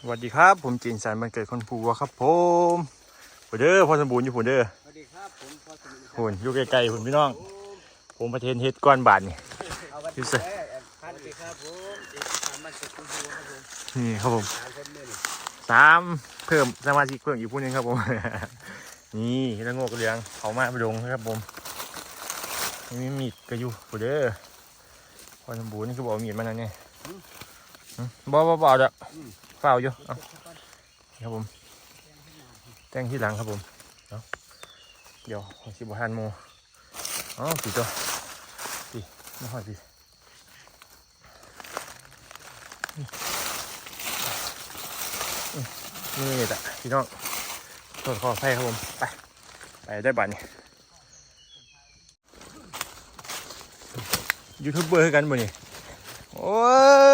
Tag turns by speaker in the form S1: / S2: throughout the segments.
S1: สวัสดีครับ ผมจินสันมันเกิดคนผูวครับผมผู้เด้อพ่อสมบูรณ์อยู่ผู้เด้อ
S2: สวัสดีครับผมพอสมุทร
S1: หุ่นอยู่ไกลๆหุ่นพี่น้อง ผมประเทศเฮ็ดก้อนบาทนี่
S2: เอาวัน
S1: อยู่
S2: ที่
S1: ใส่
S2: สวัสดีครับผมจิตสามมันเกิดคุณครูครับผม
S1: นี่ครับผม
S2: สามคนเนี่ยนี่
S1: สามเพิ่มสมาชิกเพิ่มอีกผู้หนึงครับผม นี่แล้วงอกเหลืองเขามาไปลงครับผมนี่มีมีดก็อยู่ผู้เด้อพ่อสมบูรณ์นี่คือบอกเอามีดมานั่นไงหึบ่บ่บ่เอาเด้อ เปล่าอยู่เอาครับผมแต่งที่หลังครับผมเอาเดี๋ยวของสิบหันโมอ๋อสีตัวสีไม่ค่อยสีนี่แหละพี่น้องโทษขออภัยครับผม ไป ไปได้บัตรนี่ยูทูบเบอร์กันบ่นี่ โอ้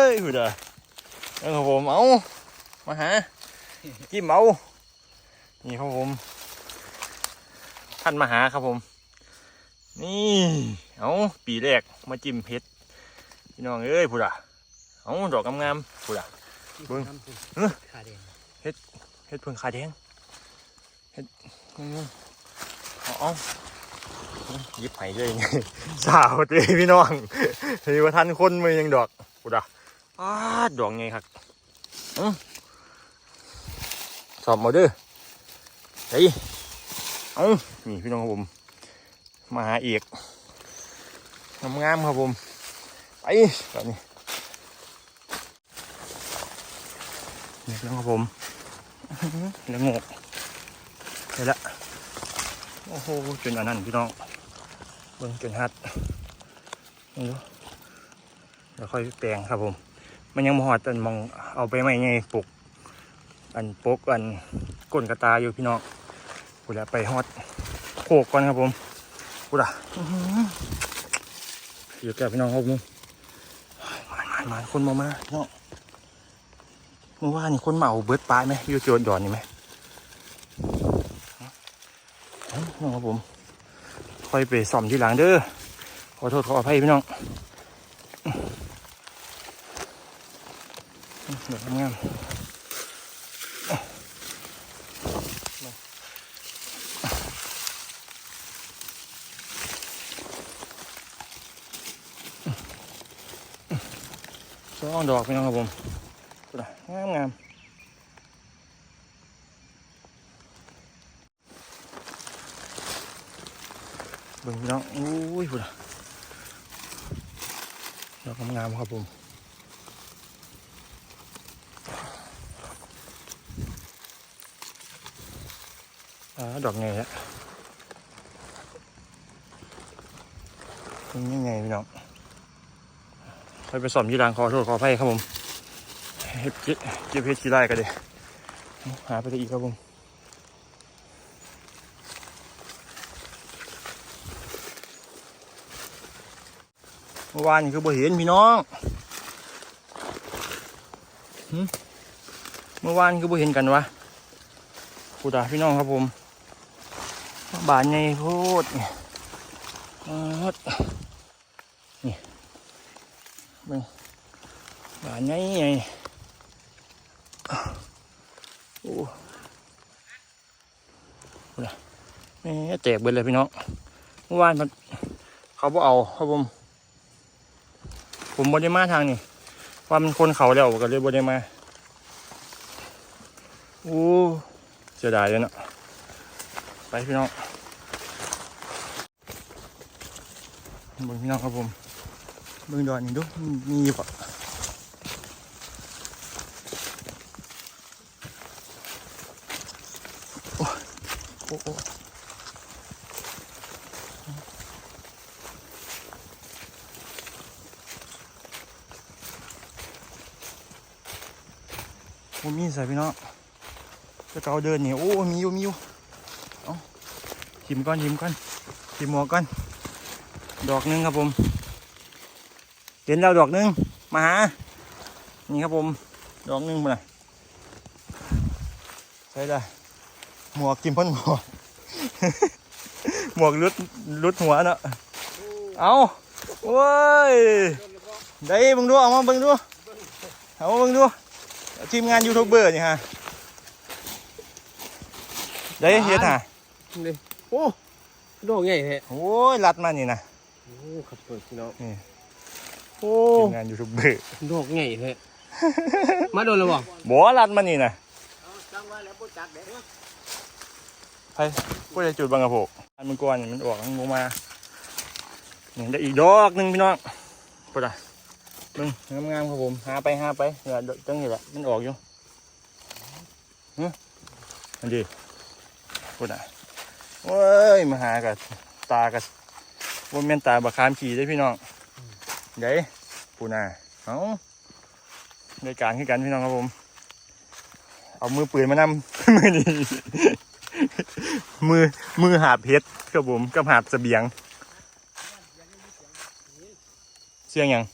S1: ยหุ่นอะนั่ นครับผมเอามาหาจิ้มเอานี่ครับผมท่านมาหาครับผม นี่เอาปีแรกมาจิ้มเพชรพี่น้องเอ้ยพูดอะเอาดอกงามๆพูดอะเบิ่งเอ้อ
S2: ขาแดง
S1: เฮ็ดเพิ่งขาแดงเฮ็ดอืมเอาเอาหยิบไห้เลยสาวเต้พี่น้องเฮ้ยว่าทันคนมือยังดอกพูดอะ อ้าดดอกไงครับสอบมาเด้อเฮ้ยเอานี่พี่น้องครับผม มาหาเอกงามๆครับผม ไปแบบนี้นี่พี่น้องครับผมแล้วงกเห็นละโอ้โหจนอันนั้นพี่น้อง เบิ่งจนฮัดนี่ดูเดี๋ยวค่อยแปลงครับผม มันยังมหอดอันมองเอาไปไม่ไงปลูกอันปกอันก้นกระตาอยู่พี่น้องกูแล้วไปฮอดโขกก่อนครับผมกูละอื้อยู่แก่พี่น้องครับผมมามามาคนมามาพี่น้องเมื่อวานนี่คนเมาเบิร์ดปลายไหมอยู่โจนดอนนี่ไหมน้องครับผมค่อยไปซ่อมที่หลังเด้อขอโทษขออภัยพี่น้องเดี๋ยวทำงาน สองดอกพี่น้องครับผมงามงามเบิ่งพี่น้องอุ้ยพุ่นดอกงามครับผมอดอกไงฮะเป็นยังไงพี่น้อง ไปไปสอมยี่รางขอโทษขออภัยครับผมเฮ็ดเก็บเฮ็ดขี้ไร่กันเลยหาไปได้อีกครับผมเมื่อวานนี่คือบ่เห็นพี่น้อง เมื่อวานคือบ่เห็นกันวะพูดาพี่น้องครับผม บานไงโพดนี่โพดนี่ เบิ่งบานไงไงโอ้โหแม่แตกเบิดเลยพี่น้องเมื่อวานมันเขาบ่เอาครับผม ผมบ่ได้มาทางนี้ว่ามันคนเขาแล้วก็เลยบ่ได้มาโอ้เสียดายเลยเนาะไปพี่น้องบิ่งพี่น้องครับผม เบิ่งดอนนี่ดูมีอยู่ปะโอ้โอ้โอ้มีใส่พี่น้องจะเกาเดินนี่โอ้มีอยู่มีอยู่เอาชิมก่อนชิมก่อนชิมหมวกก่อนดอกหนึงครับผม เห็นแล้วดอกหนึงมาหา นี่ครับผม ดอกหนึงมาเลยใช่ได้หมวกกินพ่นหมวกหมวกรุดรุดหัวเนาะเอาโว้ยได้เบิ่งดูเอามาเบิ่งดูเอามาเบิ่งดูทีมงานยูทูบเบอร์นี่ฮะได้เฮ็ดฮะ
S2: นี่โอ้ดอกใหญ่แท้
S1: โอ้ยรัดมานี่นะ
S2: โอ้ครับเปิดพี่น้อง
S1: โอ้ทีมงานยูทูบเบอร์
S2: ดอกใหญ่แท้มาโดนแล้วบ่
S1: บ่รัดมานี่นะ
S2: จังว่าแล้วบ่จักเด้อ
S1: ไปผู้ใดจุดบังกะโพกอันมันก่อนนี่มันออกมันลงมานี่ได้อีกดอกหนึงพี่น้องพูดอะมึงงามๆครับผมหาไปหาไปเดี๋ยวจังนี่แหละมันออกอยู่ฮะอันดีพูดอะโอ้ยมาหากับตากับว่าแม่นตาบักขามขี่ได้อพี่น้อง เดี๋ยวพูน่ะเอาในการคือกันพี่น้องครับผม เอามือปืนมานำมือนี้มือมือหาเพชรครับผมกับหาบเสบียง เสียงยัง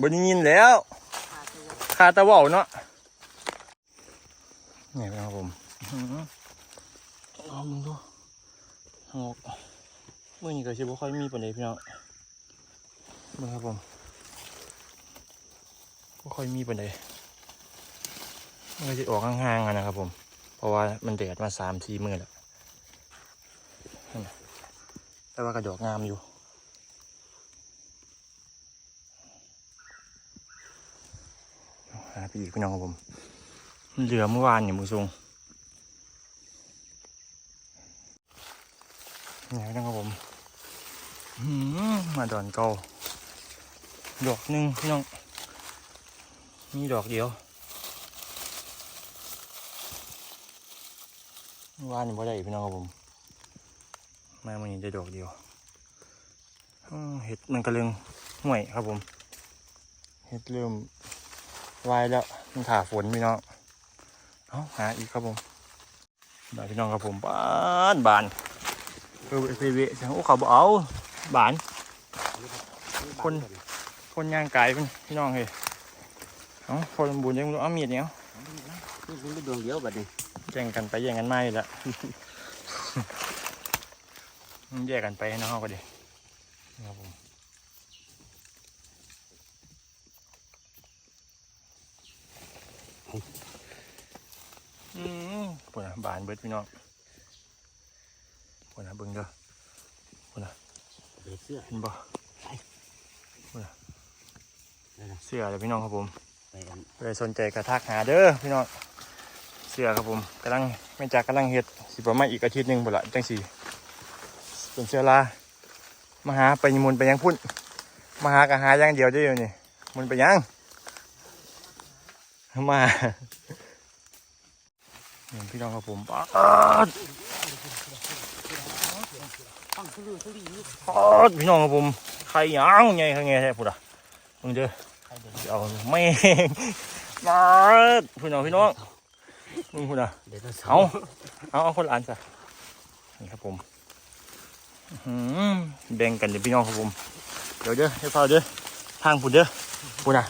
S1: บนยินแล้วคาตะว่าเนาะนี่ครับผมอื้อหือเอามึงดูหก มื่อนี้ก็ชิบ่ค่อยมีปานใดพี่น้องมึงครับผมบ่ค่อยมีปานใดมันก็จะออกห่างๆอะนะครับผม เพราะว่ามันแดดมาสามทีมือแล้วแต่ว่ากระดอกงามอยู่หาไปอีกพี่น้องครับผม มันเหลือเมื่อวานเนี่ยมือทรงนี่พี่น้องครับผม มาดอนเก่าดอกหนึ่งพี่น้อง มีดอกเดียวว่านนี่บ่ได้พี่น้องครับผมมามันนี้ได้ดอกเดียวเห็ดมันกำลังห่วยครับผม เห็ดเริ่มวายแล้วมันขาฝนพี่น้องเอาหาอีกครับผมได้พี่น้องครับผมบานบานเออไปเวะเสียงโอ้เขาบอกเอา บาน คน คนย่างไก่เป็นพี่น้องเฮ้ยเอาคนบุญยังรู้เอามีดเนี่ย
S2: นี่เป็นดวงเดียวบัดนี้
S1: แย่งกันไปแย่งกันมาอยู่แล้วแยกกันไปนะฮะก็ดีครับผมอืมปวดนะบานเบิดพี่น้องปวดนะเบิ่งเด้อ
S2: เด็ก เสื้อ
S1: เห็นบ่ปวดนะ
S2: นั่นน่ะ
S1: เสื้อเลยพี่น้องครับผม
S2: ไปกัน
S1: เลยสนใจกระทักหาเด้อพี่น้องเสื้อครับผมกำลังไม่จากกำลังเฮ็ดสิประมาณอีกอาทิตย์หนึ่งบ่ละจังสี่เป็นเสื้อลามาหาไปมุนไปยังพุ่นมาหากะหาอย่างเดียวได้อยู่นี่มุนไปยังมานี่พี่น้องครับผม ป๊าด
S2: ฟังทุลุทุลีนี่
S1: ป๊าดพี่น้องครับผมใครยังไงใครไงแท้พุ่นอะมึงเด้อ
S2: เอา
S1: แม่มาพี่น้องพี่น้องมึงพุ่นอะ
S2: เอา
S1: เอาเอาคนละอันซะนี่ครับผมแบ่งกันเดี๋ยวพี่น้องครับผม เดี๋ยวเด้อเดี๋ยวเฝ้าเด้อทางผุดเด้อพูดอะ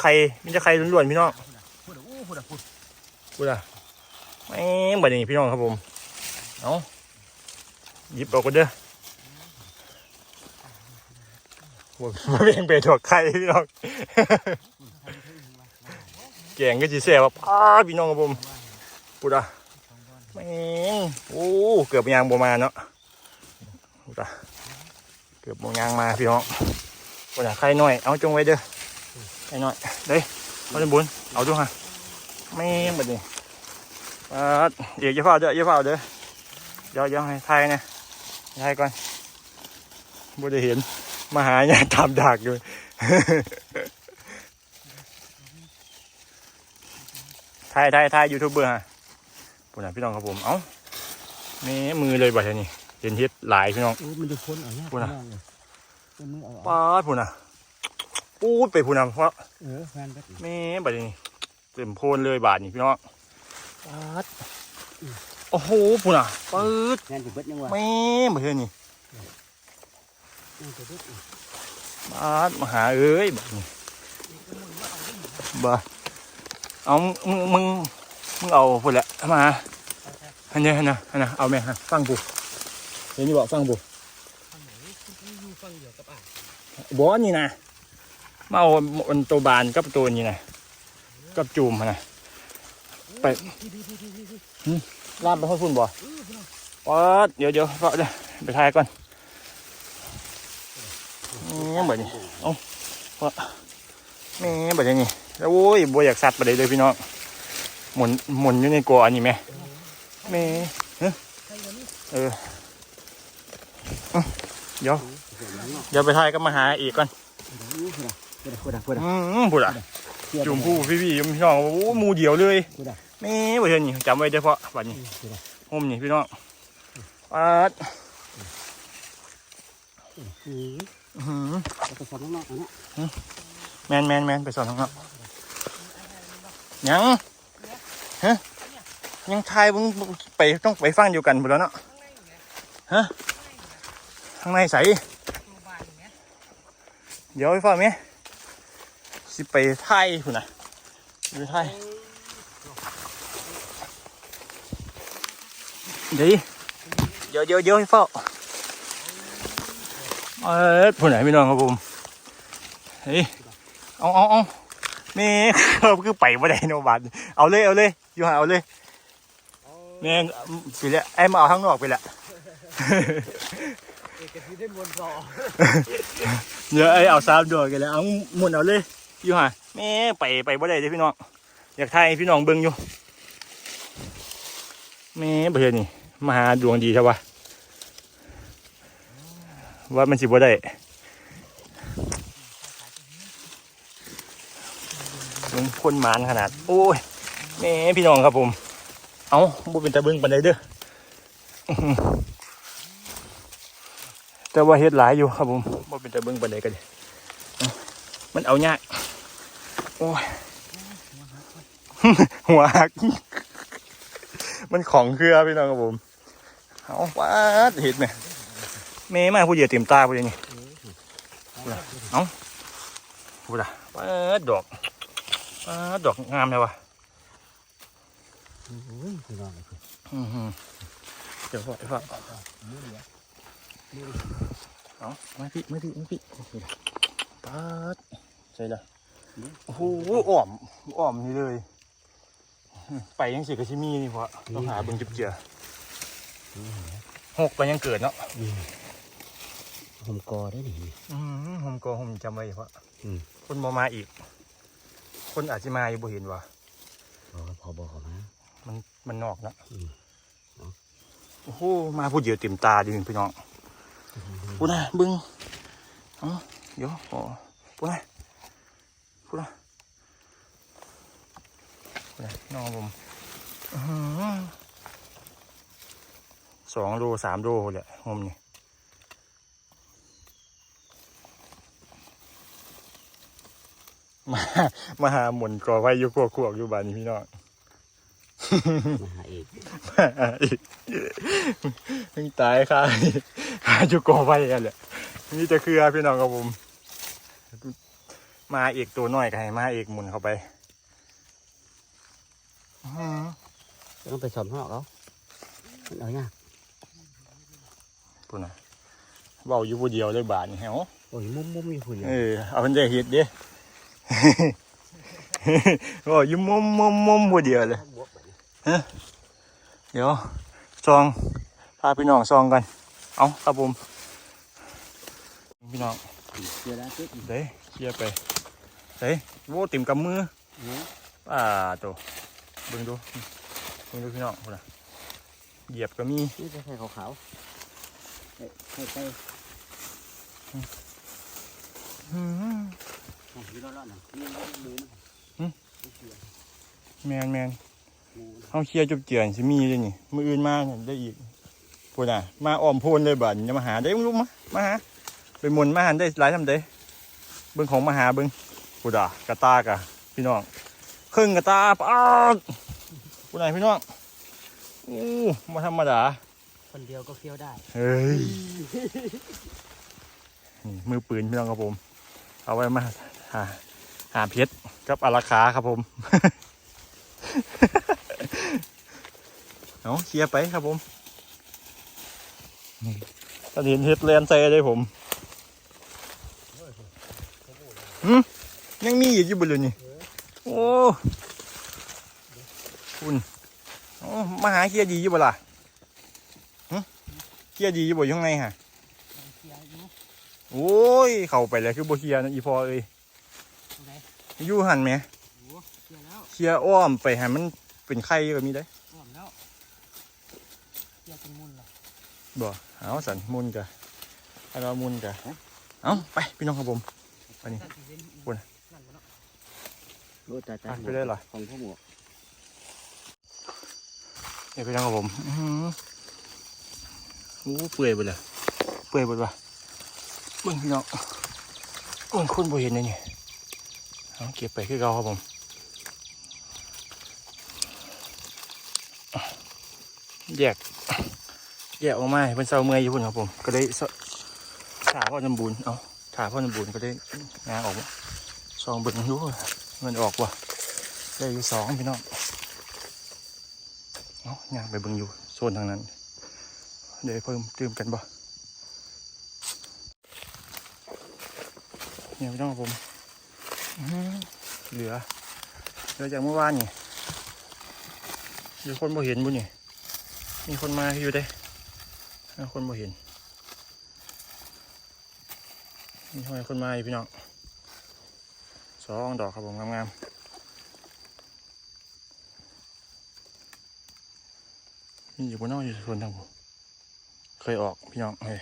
S1: ไข่มันจะไข่ล้วนๆพี่น้อง
S2: พูดอะพูดอะพูด
S1: อะแม่งบัดนี้พี่น้องครับผม เอา ยิบเอากันเด้อว่าว่าเบ่งเป็ดถอกไข่พี่น้องแกงก็จีแซ่บว่าป้าพี่น้องครับผมพูดอะแมงโอ้เกือบยางบมาเนาะดูตาเกือบบยางมาพี่น้องวันไหนใครหน่อยเอาจงไว้เด้อใครหน่อยเด้ยเอาจะบุญเอาดูฮะแมงแบบนี้อ่าเดี๋ยวอย่าเฝ้าเด้ออย่าเฝ้าเด้อเดี๋ยวเดี๋ยวให้ไทยนะ ไทยก่อนบ่ได้เห็น มาหาเนี่ยตามดักอยู่ไทยไทยไทยยูทูบเบอร์ฮะปุ่นนะพี่น้องครับผม เอ้าแม่มือเลยบ่ใช่นี่เห็นเฮ็ดหลายพี่น้อง
S2: อู้มันจะพ้นเอาเนี่ย
S1: พูดน่ะ
S2: เลยเอามือเอา
S1: ป้าดพุ่นนะปูดไปพุ่นนะเพราะ
S2: เออแฟนแบบนี้
S1: แม่บัดนี้เต็มโพนเลยบาทนี่พี่น้องป้าด โอ้โหพุ่นนะปื๊ด
S2: แฟนจะเบิดยังวะ
S1: แม่บ่ใช่นี่
S2: แฟนจะเบิดอีก
S1: ป้าดมาหาเอ้ยบัดนี้บ่เอามึงมึงมึงเอาพุ่นแหละมาอันนี้อันนะอันนะเอาแม่ฮะฟังปูเห็นอยู่บ่ฟังปู
S2: ฟังไหนอยู่ฟังเดียวกับอะ
S1: บ่นี่นะมาเอาอันตัวบานกับตัวนี้นะกับจูมหั่นนะไปหึ ลามไปให้พุ่นบ่ป๊อดเดี๋ยวเดี๋ยวก็เดี๋ยวไปทายก่อนนี่แบบนี้เอ้าว่าแม่แบบนี้แล้วโอ้ยบัวอยากสัตว์ไปเลยเลยพี่น้องหมุนหมุนอยู่ในกลัวอันนี้ไหมแม่เอ้อเออเอาเดี๋ยวเดี๋ยวไปทายก็มาหาอีกก่อน
S2: พูดพูดพูด
S1: อืมพูดอะจุ่มผู้พี่พี่พี่น้องโอ้หมูเดียวเลย
S2: พูดอะ
S1: แม่บ่เห็นนี่จำไว้เฉพาะบัดนี้
S2: พูดอะ
S1: โฮมนี่พี่น้องปัด
S2: อืม
S1: อื้อหือ
S2: แล้วก็สอนน้องๆอันนี้
S1: แมนแมนแมนไปสอนข้างนอกยังฮะยังทายมึงไปต้องไปฟังเดียวกันหมดแล้วเนาะฮะข้างในใสเดี๋ยวไอ้ฟ้าไหมสิไปไทยพุ่นน่ะไปไทย เดี๋ยวเดี๋ยวเดี๋ยวไอ้ฟ้าเออพุ่นไหนพี่น้องครับผมเฮ้ยเอาเอาเอานี่เขาคือไปไม่ได้โนบัตเอาเลยเอาเลยอยู่หาเอาเลยแม่งไปแล้วไอ้มาเอาข้างนอกไปละ
S2: เกที่ได้มวลรอ
S1: เดี๋ยวไอ้เอาสามดอกกันแล้วเอาหมุนเอาเลยอยู่หาแม่ไปไปบ่ได้เด้อพี่น้องอยากทายพี่น้องเบิ่งอยู่ แม่บ่เห็นนี่มาหาดวงดีใช่ปะว่ามันสิบ่ได้มันคนหมานขนาด โอ้ยแม่พี่น้องครับผม เอาบ่เป็นตาเบิ่งปานใดเด้อแต่ว่าเฮ็ดหลายอยู่ครับผมบ่เป็นตาเบิ่งปานใดก็ดิมันเอายากโอ้ยหัวหัก มันของเครือพี่น้องครับผมเอาว้าดเห็ดไหมเมย์มาผู้เดียวเต็มตาผู้เดียวนี่พูดอะเอาพูดอะว้าดดอกว้าดดอกงามเลยวะเดี๋ยวพ่อเดี๋ยวพ่อเอามาพี่มาพี่มาพี่ป๊าดใช่ละโอ้โหอ้อมอ้อมนี่เลย ไปยังสิกะชิมีนี่พอต้องหาเบิ่งจุบเจือหกไปยังเกิดเนาะ
S2: ผมกอได้หนิ
S1: อืมผมก็ผมจำไว้เพราะ
S2: อืม
S1: คนบ่มาอีก คนอาจจะมาอยู่บ่เห็นว่า
S2: อ๋อพอบอกมา
S1: มันมันนอกนะ
S2: อืม
S1: โอ้โหมาพูดเดียวเต็มตาดิพี่น้องพูดนะเบึงเอ๋อเดี๋ยวอ๋อพูดนะพูดนะพูด นะน้องผมอื้อหือสองโลสามโลแหละงมนี่มามาหาหมุนกอไว้อยู่ขวกๆอยู่บ้านนี้พี่น้อง
S2: มาหาเอก
S1: อีกมึงตายค่ะหาจุกอไว้กันแหละนี่จะคือพี่น้องกับผม มาอีกตัวน้อยก็ให้มาอีกหมุนเข้าไปอื้อหือ
S2: ต้องไปสอนข้างนอกเขามันเอายาก
S1: ปุ่นนะเบาอยู่ผู้เดียวเลยบาทนี่แฮว
S2: โอ้ยมุมมุมมีผู้เดียว
S1: เออเอาเพิ่นได้เฮ็ดเด้เบาอยู่มุมมุมมุมผู้เดียวเลยเดี๋ยวซองพาพี่น้องซองกัน เอาครับผมพี่น้อง
S2: เดี๋ยวแล้วจิ๊ก
S1: เด้เคลียร์ไปเด้โว้ติ่มกำมือ
S2: เนาะ
S1: อ่าตัว เบิ่งดูเบิ่งดูพี่น้องพุ่นน่ะเหยียบก็มี
S2: นี่จะใส่ขาวๆใส่ใส่
S1: อื้อหือ
S2: อ๋อมีร้อนๆหน่อยนี่มือนะ
S1: แมนแมน
S2: มือ
S1: เฮาเคลียร์จุบเจือนสิมีเลยนี่มืออื่นมาเนี่ยได้อีกพุ่นน่ะ มาอ้อมโพนเลยบัดนี้อย่ามาหาได้มึงรู้มามาหาไปหมุนมาหันได้หลายทำได้เบิ่งของมาหาเบิ่งพุ่นอะกระตากะพี่น้อง ครึ่งกระตาปาดพุ่นน่ะพี่น้องอู้มาธรรมดา
S2: คนเดียวก็เคี้ยวได้
S1: เฮ้ย นี่มือปืนพี่น้องครับผม เอาไว้มาหาหาเพชรกับอาราคาครับผม เอาเคลียร์ไปครับผม นี่ตอนเห็นเฮ็ดแลนใส่เลยผมหืมยังมีอีกอยู่บนเลยนี่ โอ้คุณโอ้มาหาเคียดีอยู่บ่ล่ะหึเคียดีอยู่บ่อยู่ข้างในฮะ
S2: เสียอยู่
S1: โอ้ย เข้าไปแล้วคือบ่เคียนะอีพอเอ้ย
S2: ตรงไหน
S1: อยู่หันไหม
S2: โอ้เสียแล้ว
S1: เคียอ้อมไปให้มันเป็นไข่ก็มีได้
S2: อ้วมแล้วเสียเป็นมุนเหรอ
S1: บ่เอาสันมุนกะเอาเรามุนกะเอาไปพี่น้องครับผมไปนี่
S2: นั่นสิเห็นอีก
S1: ปุ่น
S2: นั่นบ่เนาะ
S3: รู้ตา
S1: ไป
S3: ตา
S1: ไปได้เหรอ
S3: ของพ่อหมวก
S1: นี่พี่น้องครับผมอื้อหือโอ้เปื่อยไปเลยเปื่อยไปว่ะเบิ่งพี่น้องเบิ่งคนบ่เห็นเลยนี่เอาเก็บไปคือเก่าครับผมแยกแยกออกมาให้เป็นเสาเมื่อยอยู่พุ่นครับผม ก็ได้สถ่าพ่อน้ำบุญเอาถ่าพ่อน้ำบุญก็ได้งานออกมาซองเบิ่งดู มันออกว่ะได้อยู่สองพี่น้องเอาะงานไปเบิ่งอยู่โซนทางนั้น เดี๋ยวเพิ่มเติมกันบ่เนี่ยพี่น้องผมเหลือเหลือจากเมื่อวานนี่เดี๋ยวคนบ่เห็นบุญนี่มีคนมาอยู่เด้มีคนบ่เห็นมีคนมาอยู่พี่น้อง สองดอกครับผมงามๆมีอยู่บนนอกอยู่ส่วนทางผมเคยออกพี่น้องเฮ้ย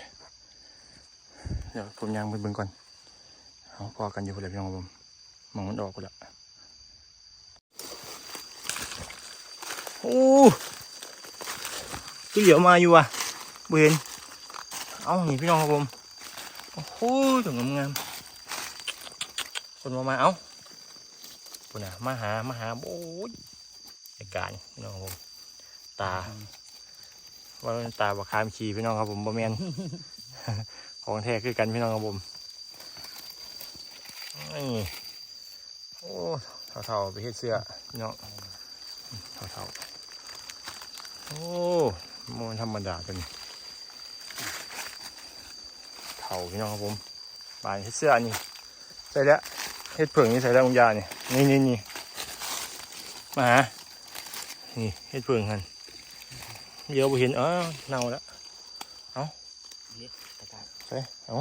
S1: เดี๋ยวผมยังเบิ่งก่อนเอาพอกันอยู่คนละพี่น้องผมมองมันออกคนละโอ้ที่เหลียวมาอยู่อะบ่เห็นเอานี่พี่น้องครับผมโอ้โหถึงงาม คนมามาเอาคนน่ะมาหามาหาโอ้ยอ้การพี่น้องผมตาว่าป็นตาบักคามขี่พี่น้องครับผมบ่แมนของแท้คือกันพี่น้องครับผมนี่โอ้เท่าๆไปเฮ็ดเสื้อพี่น้องเท่าๆโอ้มันธรรมดาเป็นเข่าพี่น้องครับผมบานเฮ็ดเสื้อนนี้ใส่แล้ว เฮ็ดเผิงนี่ใส่แล้วองยานี่นี่นี่นี่มาหานี่เฮ็ดเผิงกันเดี๋ยวไปเห็นเออเน่าแล้ว
S2: ตะกร้า
S1: ใส่เอา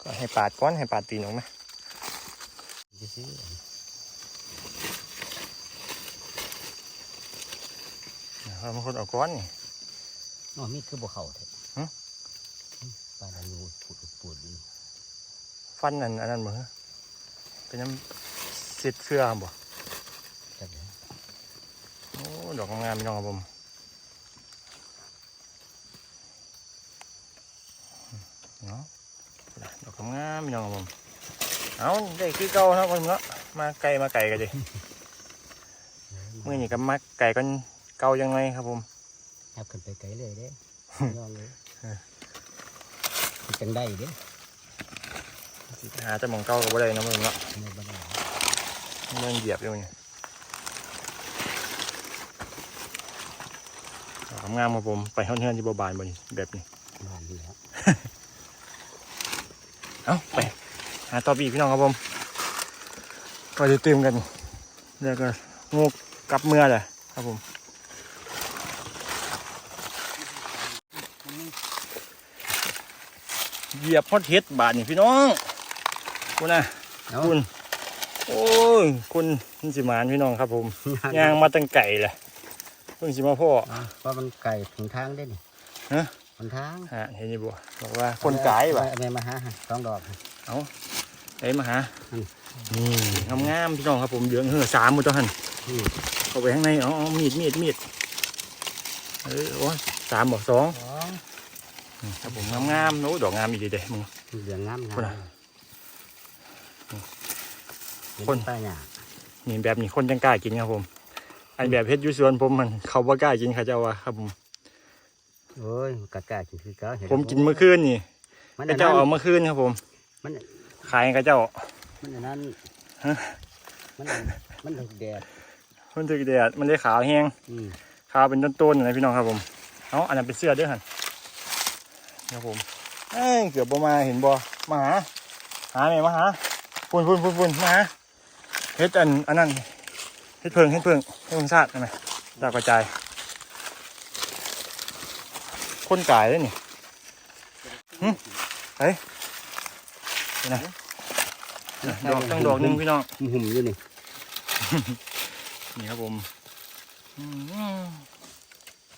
S1: ก็ให้ปาดก้อนให้ปาดตีนออกไหม
S3: จะซื้อ
S1: เอาบางคนเอาก้อนนี่
S3: อ๋อมีดคือบ่เข่าเถอะ
S1: ฮะ
S3: ปลาดันงูปูดปูดอยู่
S1: ฟันอันอันนั้นบ่ฮะ เป็นน้ำเสียดเสื้อบ่
S3: จับเลย
S1: โอ้ดอกงามๆพี่น้องครับผมเนาะดอกงามๆพี่น้องครับผมเอาได้คือเก่าเนาะคนเนาะมาไกลมาไกลกันดิเมื่อนี้ก็มาไกลกันเก่ายังไงครับผม
S3: ยับขึ้นไปไกลเลยเด้ยองเลย
S1: เออ
S3: สิจังได้เด้
S1: หาแต่หมองเก่าก็บ่ได้เนาะมึงเนาะ
S3: ในบ้านเรา
S1: เมื่อเหยียบอยู่นี่ดอกงามๆครับผม ไปเฮือนๆที่บ่บานบ่นี่แบบนี้
S3: บ้านนี่แหล้ว
S1: เอาไปหาต่อไปอีกพี่น้องครับผมก็จะเติมกันแล้วก็งูกลับเมื่อแหละครับผมเหยียบพอดเฮ็ดบาทนี่พี่น้อง คุณนะ
S3: เอา
S1: คุณ โอ้ย คุณนี่สิหมานพี่น้องครับผมย่างมาตั้งไก่แหละเพิ่งสิมาพ่อ
S3: อะเพราะมันไก่ถึงทางได้นี่
S1: ฮะ
S3: หนทาง
S1: ฮะเห็นอยี่บ่บอกว่าคนกายบ่ะ
S3: เอาไปมาหาฮะสองดอกฮะ
S1: ไอ้มาหา
S3: อืม
S1: นี่งามๆพี่น้องครับผมเหลืองเหือสามหมือตัวหัน
S3: อืม
S1: เข้าไปข้างในอ๋ออ๋อมีดมีดมีดเออโอ้ยสามบอกสอง
S3: สอง
S1: อืมครับผมงามๆโอ้ดอกงามอีกเด้มึง
S3: เหลืองงามงาม
S1: คนน่ะ
S3: เห็
S1: คน
S3: ป้าหยา
S1: นี่แบบนี้คนจังกล้ากินครับผมอันแบบเพชรยูสวนผมมันเขาบ่กล้ากินเขาเจ้าว่าครับผม
S3: โอ้ยกะกะกินคือเก่าเห็น
S1: ผมกินเมื่อคืนนี่
S3: มัน
S1: กระ
S3: อัน
S1: เจ้า
S3: นั้น
S1: เอาเมื่อคืนครับผม
S3: มัน
S1: ขายให้กระเจ้า
S3: มันอันนั้น
S1: ฮะ
S3: มันมันถูกแดด
S1: มันถึกแดดมันได้ขาวแห้ง
S3: อืม
S1: ขาวเป็นต้นๆนะพี่น้องครับผมเอาอันนั้นเป็นเสื้อเด้วยหันครับผมเอ้ยเกือบบ่มาเห็นบ่มาหาหาไหมมาหาปุ่นปุ่นปุ่นปุ่นมาฮะ เฮ็ดอันอันนั้นเฮ็ดเพิงเฮ็ดเพิงเฮ็ดเพิงชาติได้ไหมดาวกระจายคนกายเลยนี่หึไปนี่นะน่ะดอกตั้งดอกหนึ่งพี่น้อง
S3: หุ่มๆอยู่นี่
S1: นี่ครับผมอืม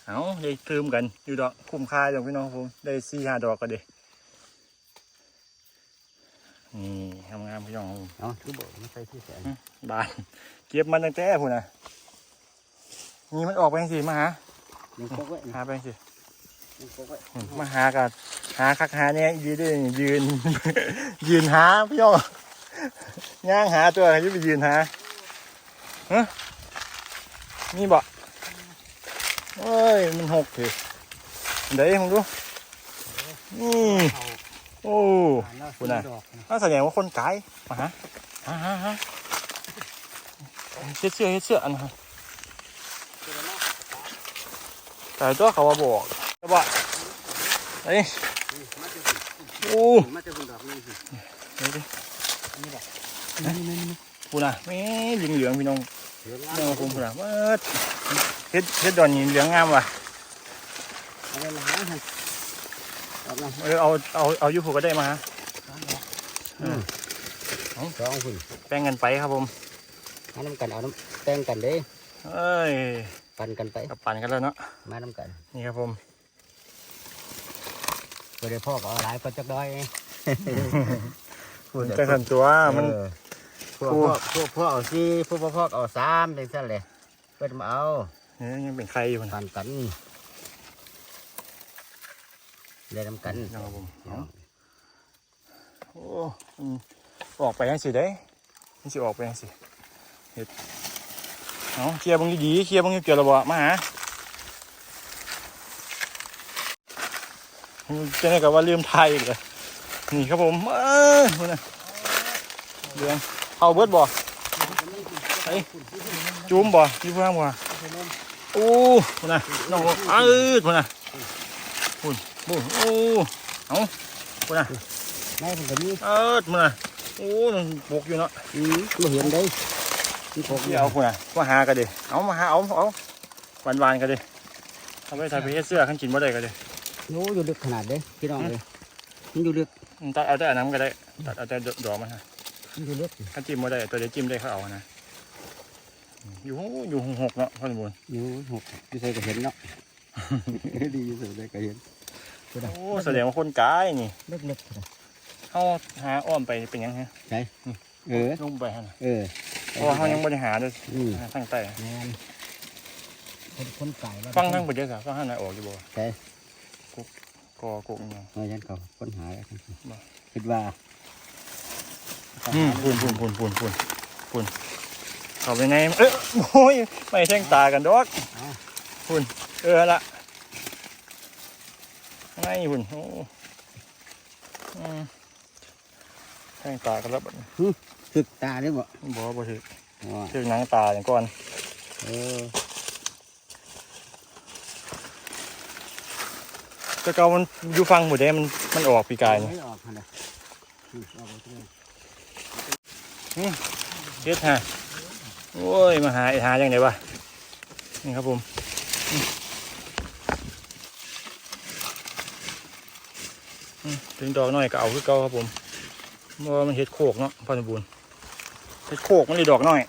S1: เอาได้เติมกันอยู่ดอกคุ้มค่าจังพี่น้องครับผมได้สี่ห้าดอกก็เด้นี่ทำงาน พี่น้องครับผม
S3: เอาคือบอกไม่ใช่ที่แสน
S1: บานเก็บมันตั้งแต่พุ่นนะนี่มันออกไปสิมาหา
S3: ยังพกไว้
S1: หาไปสิ
S3: ยังพกไว้
S1: อืมมาหากันหาคักหาเนี่ยยืนด้วยยืน ยืนหาพี่น้องย่างหาตัวอยืนไปยืนหาฮะนี่บ่เอ้ยมันหกถือเดี๋ยวผมดูนี่ โอ้คุณน่ะ
S3: น่า
S1: แสดงว่าคนไกลมาหาหาหาหาเฮ็ดเสื้อเฮ็ดเสื้ออันนะแต่ตัวเขาว่าบอกจะบอกเอ้ย
S3: มาเจอ
S1: โอ้
S3: มาเจอคุณดอกนี่สิ
S1: เดี๋ยวดิ
S3: นี่บอกนี่นี่นี่
S1: พูน่ะแม่เหลืองเหลืองพี่น้อง
S3: เหลือง
S1: เรื่องของผมพูน่ะเฮ็ดเฮ็ดดอนนี่เหลืองงามว่ะ
S3: อะไรมาหาให้ดอก นะ
S1: เออเอาเอาเอาอยู่ผูกก็ได้มาฮะ
S3: อืม
S1: เอา
S3: สองคุณ
S1: แป้งกันไปครับผม
S3: มาน้ำกันเอาน้ำแต่งกันเด้
S1: เอ้ย
S3: ปั่นกันไป
S1: กับปั่นกันแล้วเนาะ
S3: มาน้ำกัน
S1: นี่ครับผม
S3: เพื่อได้พ่อก็เอาหลายก็จักด้อย
S1: จะสั่นตัวมัน
S3: เออพวกพ่อพวกพ่อเอาสี่พวกพ่อพ่อเอาสามเป็นสั้นเลยเพื่อนมาเอา
S1: เนี่ยยังเป็นใครอยู่นะ
S3: ปั่นกัน เล่นน้ำกัน
S1: นะครับผมเอาโอ้อืมออกไปยังสิได้ยังสิออกไปยังสิเฮ็ดเอาเคลียร์บังดีๆเคลียร์บังเกี่ยวระบมาหาจะได้กับว่าลืมไทยอีกเลยนี่ครับผมเอ้ยมันนะเรืองเอาเบิดบ่ไอ้จุ้มบ่ยี่ห้างบ่โอ้มันนะน้องเอ้ยมันนะปุ่น ปุ่นโอ้เอาปุ่นนะ
S3: ไม่เป็นแบบนี้
S1: เอ้ยมันนะโอ้มันปกอยู่เนาะ
S3: อืมไม่เห็นได้ที่พก
S1: ที่เอาปุ่นนะมาหากันดิเอามาหาเอาเอาหวานหวานๆกันดิเอาไปใส่ไปเฮ็ดเสื้อขันกินบ่ได้กันดิ
S3: โน้อยู่ลึกขนาดเด้พี่น้องเลยมันอยู่ลึก
S1: ตัดเอาแต่อันนั้นก็ได้ตัดเอาแต่ดอกมันฮะ
S3: มันอยู่ลึก
S1: ถ้าจิ้มไม่ได้ตัวเดียวจิ้มได้เขาเอานะอยู่หอยู่หกเนาะพ่อสมบูรณ์
S3: อยู่หกอยู่ใส่ก็เห็นเนาะดีอยู่ใส่ก็เห็น
S1: โอ้แสดงว่าคนกายนี่
S3: ลึกลึก
S1: เขาหาอ้อมไปเป็นหยังฮะ
S3: เออ
S1: ลงไปฮะน่ะ
S3: เออ
S1: เพราะว่าเขายังบริหารเลย
S3: อืม
S1: หาทางใต้
S3: แมนคนคนไก่
S1: ฟังทั้งหมดเยอะสิฟังข้างในออกอยู่บ่
S3: ใช่
S1: กอกุกเนาะ
S3: เออฉันเขาค้นหาแล้ว
S1: บ่
S3: คิดว่า
S1: อืมพูนพูนพูนพูนพูนพูนเข้าไปในเอ้ยโอ้ยไม่แท่งตากันดอกพูนเออละ ไงพูนโอ้อืมแท่งตากันแล้วบัดนี้
S3: สึกตาได้บ่
S1: บ่บ่ถือ
S3: อ๋อ
S1: ถือหนังตาอย่างก่อน
S3: เออ
S1: แต่เก่ามันอยู่ฟังหมดเด้มันมันออกปีกายนี่
S3: ไม่ออกขนาดอืมออกไปเรื่อย
S1: เฮ็ดฮะโอ้ยมาหาไอ้หาอย่างไดวะนี่ครับผมอืมอืม ถึงดอกน้อยก็เอาคือเก่าครับผมเพราะว่ามันเฮ็ดโคกเนาะพ่อสมบูรณ์เฮ็ดโคกมันเลยดอกน้อย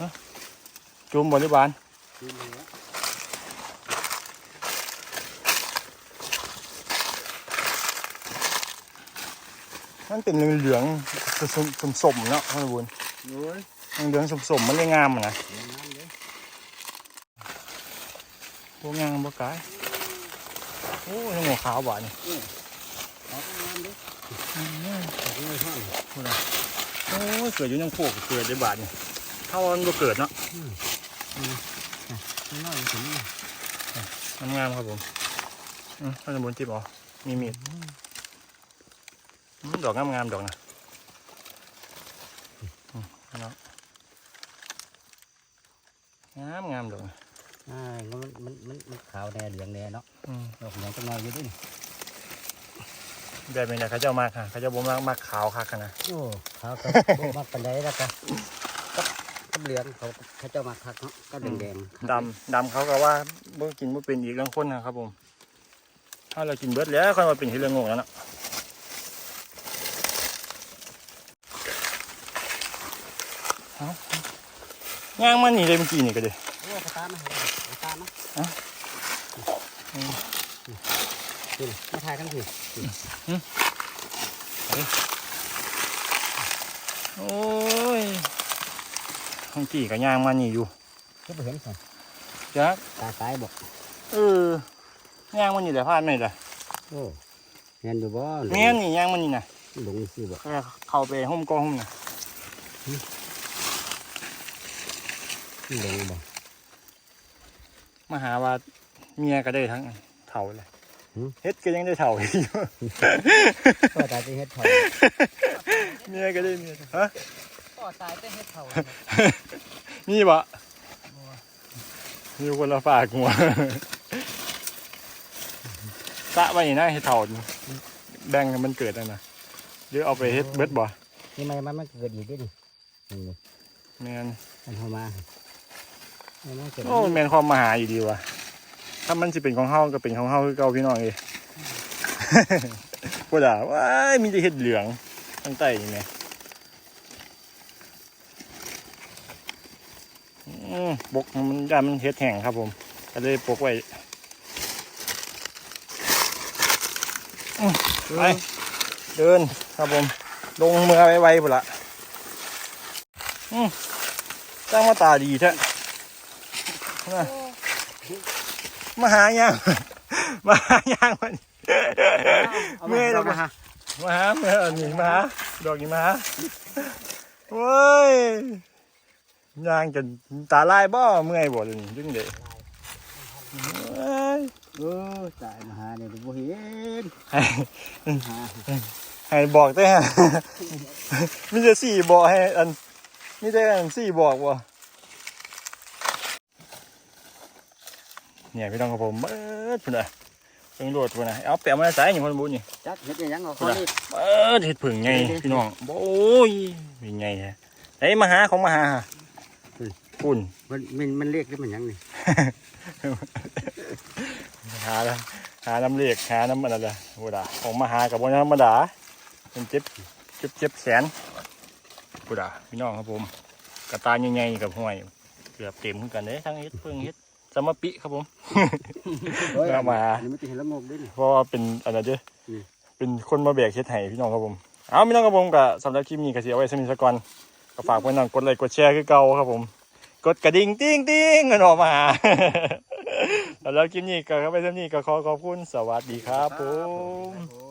S1: ฮะจุ่มบริบาล
S3: กินเลยอะ
S1: มันเป็นเหลืองๆสมๆเนาะพ่อสมบูรณ์
S3: โอ้ย
S1: เหลืองๆสมๆมันเลยงามอะนะ
S3: เดี๋ย ว
S1: กงามบ่กายโอ้ยหัวขาวหวานนี่
S3: เอาไปน้ำเด้อเอาไปในห้อง
S1: โอ้ยเกิดอยู่ยังพวกเกิดได้บาทนี่ถ้ามันบ่เกิดเนาะ
S3: ข้างนอกมันถึงนี่
S1: งามครับผมอืมท่านสมบูรณ์จิบอ๋อมีมีดดอกงามๆดอกนะอืมเอาเนะงามงามดอกนะ
S3: อ่ามันมันมันมันขาวแน่เหลืองแน่เนาะ
S1: อืม
S3: ดอกเหลืองจังน้อยอยู่ด้วยนี่
S1: แบบนี้แหละเขาเจ้ามากค่ะเขาเจ้าบ่มากมากขาวคักกันนะ
S3: โอ้เขาก็บ่มักปานใดแล้วก็กับกับเหลืองเขาเขาเจ้ามาคักเนาะก็แดงๆ
S1: ดำดำเขาก็ว่าบ่กินบ่เป็นอีกบางคนนะครับผมถ้าเรากินเบิดแล้วค่อยมาเป็นที่เรื่องงงแล้วเนาะเอาย่างมันนี่เลยเมื่อกี้นี่ก็เลย
S3: โอ้กระตามมาเอาตามมา
S1: เอ้า
S3: นี่มาถ่ายกันสิ
S1: โอ้ยของกี่ก็ย่างมันนี่อยู่
S3: ก็บ่เห็นสิ
S1: จัก
S3: ตาซ้ายบอก
S1: เออย่างมันนี่แหละพลาดไม่ได้
S3: โอ้เห็นอยู่บ่
S1: แม่นนี่ย่างมันนี่นะ
S3: หลงสิบ่
S1: แค่เข้าไปห้มกองห้มนะ
S3: หลงบ่
S1: มาหาว่าเมียก็ได้ทั้งเถ่าเลย เฮ็ดก็ยังได้เถ่าอีกอยู่
S3: ก็ตายจะเฮ็ดเผา
S1: เมียก็ได้เมียฮะ
S3: ก็ตายจะเฮ็ดเผา
S1: มีบ่มีคนละฝากหัวสะไว้นี่นะเฮ็ดเถ่านี่แบ่งให้มันเกิดนั่นนะหรือเอาไปเฮ็ดเบิดบ่
S3: นี่มันมันมันเกิดอีกเด้นี่นี่
S1: แม่น
S3: มันเข้ามามันมันเกิด
S1: โอ้แม่นความมาหาอยู่ดีว่ะ ถ้ามันสิเป็นของเฮาก็เป็นของเฮาคือเก่าพี่น้องเอ้พูดอะว้ายมีแต่เห็ดเหลืองตั้งใต้นี่ไงอืมบกมันยามันเห็ดแห้งครับผมก็เลยปกไว้อืมไปเดินครับผม ลงเมือไวๆพุ่นละอืมจ้างมาตาดีแท้น่ะ มาหายังมาหายังมันเมื่อยแล้ว
S3: มาฮะ
S1: มาหาเมื่อนี่มาหาดอกนี่มาหาโว้ยย่างจนตาลายบ่เมื่อยบ่เลยนี่ดึงเด้เว้ย
S3: เออตายมาหาเนี่ยบ่เห็น
S1: ให้
S3: หา
S1: ให้บอกได้ฮะมีแต่สี่บอกให้อันมีแต่อันสี่บอกบ่ เนี่ยพี่น้องกับผมเบิดพุ่นน่ะเพิ่งโหลดพุ่นน่ะเอาแปะมาใส่นี่คนบุญนี่
S3: จักเฮ็ดยังเอาเขานี่
S1: เบิดเห็ดผึ่งไงพี่น้องโอ้ยเป็นไงฮะไอ้มาหาของมาหาฮะปุ่น
S3: มันมันมันเรียกได้มันยังนี่
S1: หาแล้วหาน้ำเลียกหาน้ำมันอะไรโอ้ดาของมาหากับวันธรรมดาเป็นเจ็บเจ็บเจ็บแขนกูดาพี่น้องครับผมกระตายใหญ่ๆกับห้วยเกือบเต็มเหมือนกันเลยทั้งเฮ็ดเพิ่งเฮ็ด สมปิครับผมเอามา
S3: นี่มันจะเห็นละงกด้วยนี่
S1: เพราะว่าเป็นอะไรเด้ออ
S3: ม
S1: เป็นคนมาแบกเฮ็ดไห้พี่น้องครับผม เอาพี่น้องครับผมกับสำหรับคลิปนี้ก็สิเอาไว้สมิสกอนก็ฝากพี่น้องกดไลค์กดแชร์คือเก่าครับผม กดกระดิ่งติ้งติ้งกันออกมา สำหรับคลิปนี้ก็เข้าไปสำนี้ก็ขอขอบคุณสวัสดีครับผม